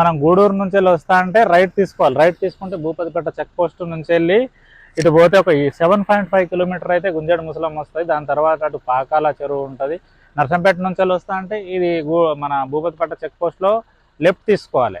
మనం గూడూరు నుంచి వెళ్ళి వస్తా అంటే రైట్ తీసుకోవాలి. రైట్ తీసుకుంటే భూపతిపేట చెక్ పోస్ట్ నుంచి వెళ్ళి ఇటు పోతే ఒక సెవెన్ పాయింట్ ఫైవ్ కిలోమీటర్ అయితే గుంజాడు ముసలం వస్తుంది. దాని తర్వాత అటు పాకాల చెరువు ఉంటుంది. నర్సంపేట నుంచి వెళ్ళి వస్తా అంటే ఇది మన భూపతిపేట చెక్ పోస్ట్లో లెఫ్ట్ తీసుకోవాలి.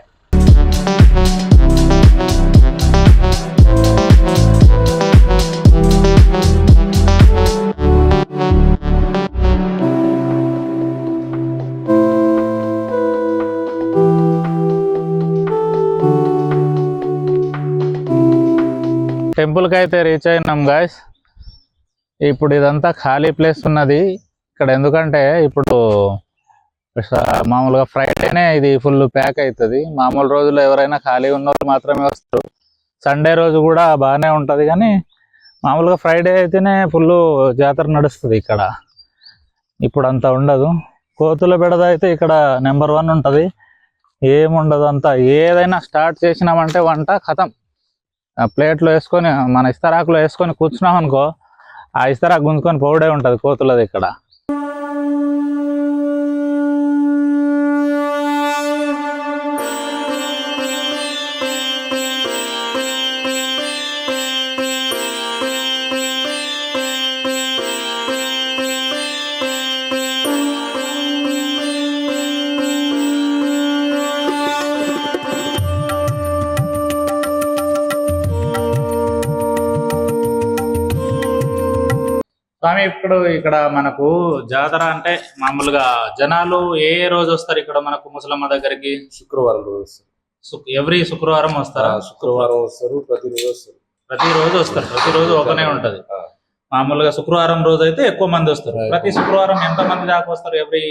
టెంపుల్కి అయితే రీచ్ అయినాం గాయస్ ఇప్పుడు ఇదంతా ఖాళీ ప్లేస్ ఉన్నది. ఇక్కడ ఎందుకంటే ఇప్పుడు మామూలుగా ఫ్రైడేనే ఇది ఫుల్ ప్యాక్ అవుతుంది మామూలు రోజుల్లో ఎవరైనా ఖాళీ ఉన్న వాళ్ళు మాత్రమే వస్తారు. సండే రోజు కూడా బాగానే ఉంటుంది కానీ మామూలుగా ఫ్రైడే అయితేనే ఫుల్ జాతర నడుస్తుంది ఇక్కడ. ఇప్పుడు అంత ఉండదు. కోతుల బెడద అయితే ఇక్కడ నెంబర్ వన్ ఉంటుంది. ఏముండదు అంతా. ఏదైనా స్టార్ట్ చేసినామంటే వంట కథం ప్లేట్లో వేసుకొని మన ఇస్తరాకులో వేసుకొని కూర్చున్నాం అనుకో ఆ ఇస్తరాకు గుంజుకొని పోవడే ఉంటుంది కోతులది ఇక్కడ. స్వామి ఇప్పుడు ఇక్కడ మనకు జాతర అంటే మామూలుగా జనాలు ఏ రోజు వస్తారు ఇక్కడ మనకు ముసలమ్మ దగ్గరికి? శుక్రవారం రోజు వస్తారు. ఎవ్రీ శుక్రవారం వస్తారా? శుక్రవారం వస్తారు ప్రతిరోజు వస్తారు. ప్రతి రోజు వస్తారు ప్రతి రోజు ఒకనే ఉంటది. మామూలుగా శుక్రవారం రోజు అయితే ఎక్కువ మంది వస్తారు. ప్రతి శుక్రవారం ఎంత మంది దాకా వస్తారు ఎవ్రీ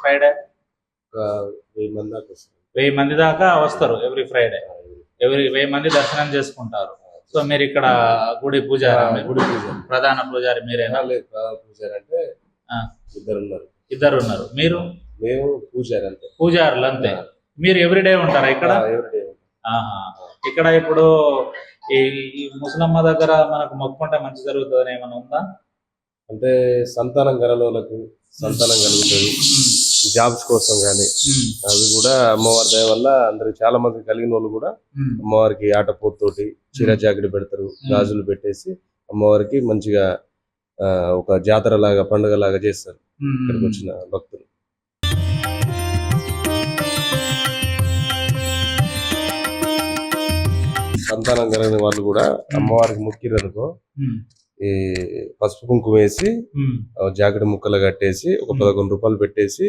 ఫ్రైడే? వెయ్యి మంది దాకా వెయ్యి మంది దాకా వస్తారు ఎవ్రీ ఫ్రైడే. ఎవ్రీ వెయ్యి మంది దర్శనం చేసుకుంటారు. సో మీరు ఇక్కడ గుడి మీరు? గుడి పూజ. ప్రధాన పూజారి మీరేనా? లేదు ప్రధాన పూజారి అంటే ఆ. ఇద్దరు ఉన్నారు ఇద్దరు ఉన్నారు మీరు? మేము పూజారి అంతే. పూజారులు అంతే. మీరు ఎవ్రీడే ఉంటారా ఇక్కడ? ఎవరి ఆహా. ఇక్కడ ఇప్పుడు ఈ ముసలమ్మ దగ్గర మనకు మొక్కుంటే మంచి జరుగుతుంది ఏమైనా ఉందా? అంటే సంతానం కలలోలకు సంతానం కలుగుతుంది. జాబ్స్ కోసం కానీ అవి కూడా అమ్మవారి దయ వల్ల అందరికి చాలా మంది కలిగిన వాళ్ళు కూడా ఉమ్. అమ్మవారికి ఆటపోతోటి చీర జాకెట్ పెడతారు గాజులు పెట్టేసి అమ్మవారికి మంచిగా ఒక జాతర లాగా పండుగ లాగా చేస్తారు. ఇక్కడికి వచ్చిన భక్తులు. సంతానం కలిగిన వాళ్ళు కూడా అమ్మవారికి మొక్కిరు అనుకో ఉమ్. ఈ పసుపు కుంకుమ వేసి జాకెట్ ముక్కలు కట్టేసి ఒక. పదకొండు రూపాయలు పెట్టేసి.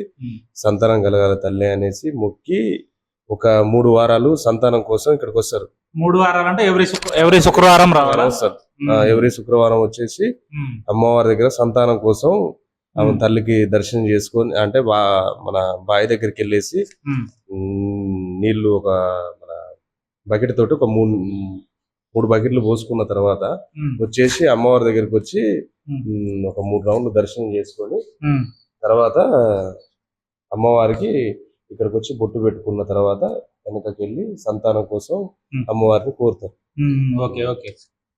సంతానం కలగాల తల్లి అనేసి మొక్కి ఒక మూడు వారాలు సంతానం కోసం ఇక్కడికి వస్తారు మూడు వారాలు అంటే ఎవ్రీ ఎవ్రీ శుక్రవారం రావాలా ఉమ్. ఎవరి శుక్రవారం వచ్చేసి. అమ్మవారి దగ్గర సంతానం కోసం ఆమె. తల్లికి దర్శనం చేసుకొని అంటే బా మన బావి దగ్గరికి వెళ్ళేసి నీళ్ళు ఒక మన బకెట్ తోటి ఒక మూడు మూడు బకెట్లు పోసుకున్న తర్వాత. వచ్చేసి అమ్మవారి దగ్గరికి వచ్చి ఒక మూడు రౌండ్లు దర్శనం చేసుకొని. తర్వాత అమ్మవారికి ఇక్కడికి వచ్చి బొట్టు పెట్టుకున్న తర్వాత వెనకకి వెళ్ళి సంతానం కోసం. అమ్మవారిని కోరుతారు. ఓకే ఓకే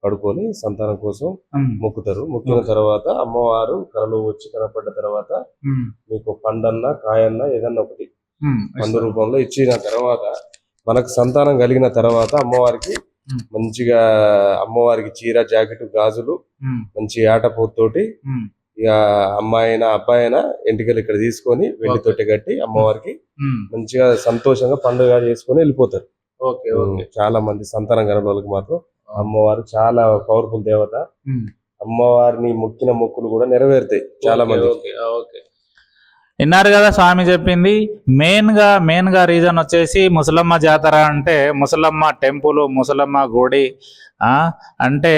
పడుకొని సంతానం కోసం. మొక్కుతారు మొక్కిన తర్వాత అమ్మవారు కలలో వచ్చి కనపడ్డ తర్వాత. మీకు పండన్నా కాయన్నా ఏదన్నా ఒకటి. పండు రూపంలో ఇచ్చిన తర్వాత మనకు సంతానం కలిగిన తర్వాత అమ్మవారికి. మంచిగా అమ్మవారికి చీర జాకెట్ గాజులు. మంచి ఆటపోతోటి. ఇక అమ్మాయి అయినా అబ్బాయి అయినా ఎంటికలు ఇక్కడ తీసుకొని వెండి Okay. తొట్టి కట్టి అమ్మవారికి. మంచిగా సంతోషంగా పండుగ చేసుకొని వెళ్ళిపోతారు చాలా మంది సంతానం కలగని వాళ్ళకి మాత్రం అమ్మవారు చాలా పవర్ఫుల్ దేవత. అమ్మవారిని మొక్కిన మొక్కులు కూడా నెరవేరుతాయి చాలా మంది విన్నారు కదా స్వామి చెప్పింది? మెయిన్గా మెయిన్గా రీజన్ వచ్చేసి ముసలమ్మ జాతర అంటే ముసలమ్మ టెంపుల్ ముసలమ్మ గుడి అంటే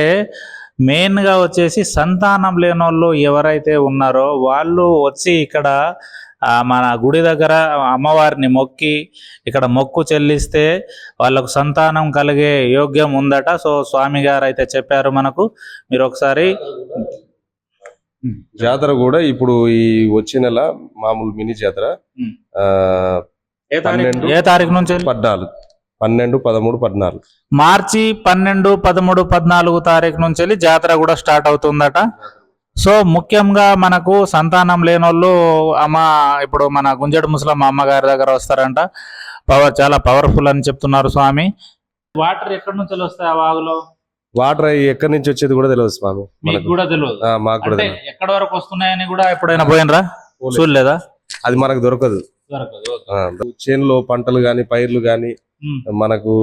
మెయిన్గా వచ్చేసి సంతానం లేని వాళ్ళు ఎవరైతే ఉన్నారో వాళ్ళు వచ్చి ఇక్కడ మన గుడి దగ్గర అమ్మవారిని మొక్కి ఇక్కడ మొక్కు చెల్లిస్తే వాళ్ళకు సంతానం కలిగే యోగ్యం ఉందట. సో స్వామి గారు అయితే చెప్పారు మనకు. మీరు ఒకసారి జాతర కూడా ఇప్పుడు ఈ వచ్చే నెల మామూలు మినీ జాతర. ఏ తారీఖు? పన్నెండు- ఏ తారీఖు నుంచి? వెళ్ళి? పద్నాలుగు. పన్నెండు పదమూడు పద్నాలుగు. మార్చి పన్నెండు పదమూడు పద్నాలుగు తారీఖు నుంచి వెళ్ళి జాతర కూడా స్టార్ట్ అవుతుందట. సో ముఖ్యంగా మనకు సంతానం లేనోళ్ళు అమ్మ ఇప్పుడు మన గుంజడు ముసలమ్మ అమ్మగారి దగ్గర వస్తారంట. పవర్ చాలా పవర్ఫుల్ అని చెప్తున్నారు స్వామి. వాటర్ ఎక్కడి నుంచి వస్తాయి ఆ వాగులో? వాటర్ ఎక్కడి నుంచి వచ్చేది కూడా తెలియదు స్వామి మీకు కూడా తెలియదు ఆ, మాకు కూడా అంటే తెలియదు ఎక్కడి వరకు వస్తున్నాయని కూడా ఎప్పుడైనా పోయినరా. చూడలేదా అది మనకు దొరకదు దొరకదు ఓకే. ఆ, చేనులో పంటలు గాని పైర్లు గాని ఉమ్. మనకు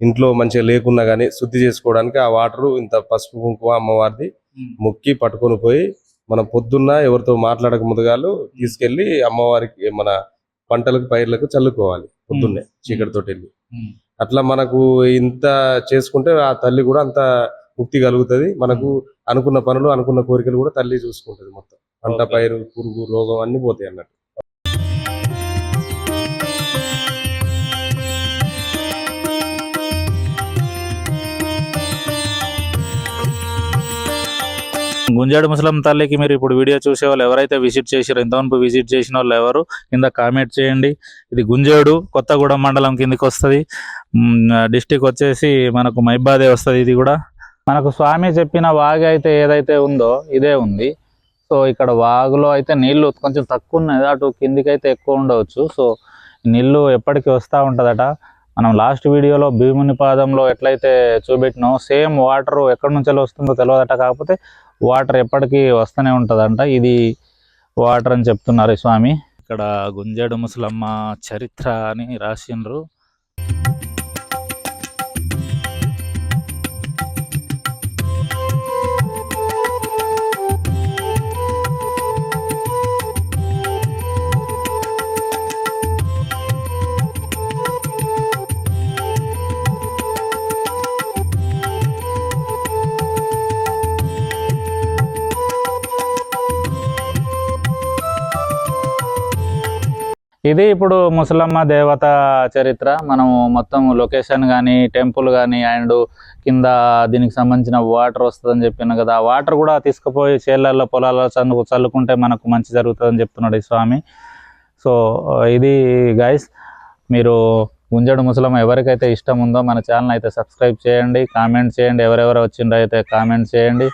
ఇంట్లో మంచిగా లేకున్నా గానీ శుద్ధి చేసుకోవడానికి ఆ వాటర్ ఇంత పసుపు కుంకుమ అమ్మవారిది ఉమ్. మొక్కి పట్టుకొని పోయి మనం పొద్దున్న ఎవరితో మాట్లాడక ముందుగాలు తీసుకెళ్ళి అమ్మవారికి మన పంటలకు పైర్లకు చల్లుకోవాలి పొద్దున్నే చీకటితో వెళ్ళి ఉమ్. అట్లా మనకు ఇంత చేసుకుంటే ఆ తల్లి కూడా అంత ముక్తి కలుగుతది. మనకు అనుకున్న పనులు అనుకున్న కోరికలు కూడా తల్లి చూసుకుంటది మొత్తం. పంట. పైరు పురుగు రోగం అన్ని పోతాయి అన్నట్టు. గుంజాడు ముసలం తల్లికి మీరు ఇప్పుడు వీడియో చూసే వాళ్ళు ఎవరైతే విజిట్ చేసారో ఇంతవరకు విజిట్ చేసిన వాళ్ళు ఎవరు కింద కామెంట్ చేయండి. ఇది గుంజేడు కొత్తగూడెం మండలం కిందకి వస్తుంది. డిస్టిక్ వచ్చేసి మనకు మైబాదే వస్తుంది ఇది కూడా. మనకు స్వామి చెప్పిన వాగు అయితే ఏదైతే ఉందో ఇదే ఉంది. సో ఇక్కడ వాగులో అయితే నీళ్ళు కొంచెం తక్కువ ఉన్నాయి. అటు కిందికి అయితే ఎక్కువ ఉండవచ్చు. సో నీళ్ళు ఎప్పటికీ వస్తూ ఉంటుందట. మనం లాస్ట్ వీడియోలో భీముని పాదంలో ఎట్లయితే చూపెట్టినో సేమ్ వాటర్ ఎక్కడి నుంచి వస్తుందో తెలియదట కాకపోతే వాటర్ ఎప్పటికీ వస్తూనే ఉంటుందంట. ఇది వాటర్ అని చెప్తున్నారు స్వామి. ఇక్కడ గుంజేడు ముసలమ్మ చరిత్ర అని రాసిండ్రు. ఇది ఇప్పుడు ముసలమ్మ దేవత చరిత్ర. మనము మొత్తం లొకేషన్ కానీ టెంపుల్ కానీ అండ్ కింద దీనికి సంబంధించిన వాటర్ వస్తుందని చెప్పిన కదా ఆ వాటర్ కూడా తీసుకుపోయి చేళ్ళల్లో పొలాల్లో చల్లు చల్లుకుంటే మనకు మంచి జరుగుతుందని చెప్తున్నాడు ఈ స్వామి. సో ఇది గైస్ మీరు గుంజడు ముసలమ్మ ఎవరికైతే ఇష్టం ఉందో మన ఛానల్ అయితే సబ్స్క్రైబ్ చేయండి కామెంట్ చేయండి. ఎవరెవరు వచ్చిండ్రో అయితే కామెంట్ చేయండి.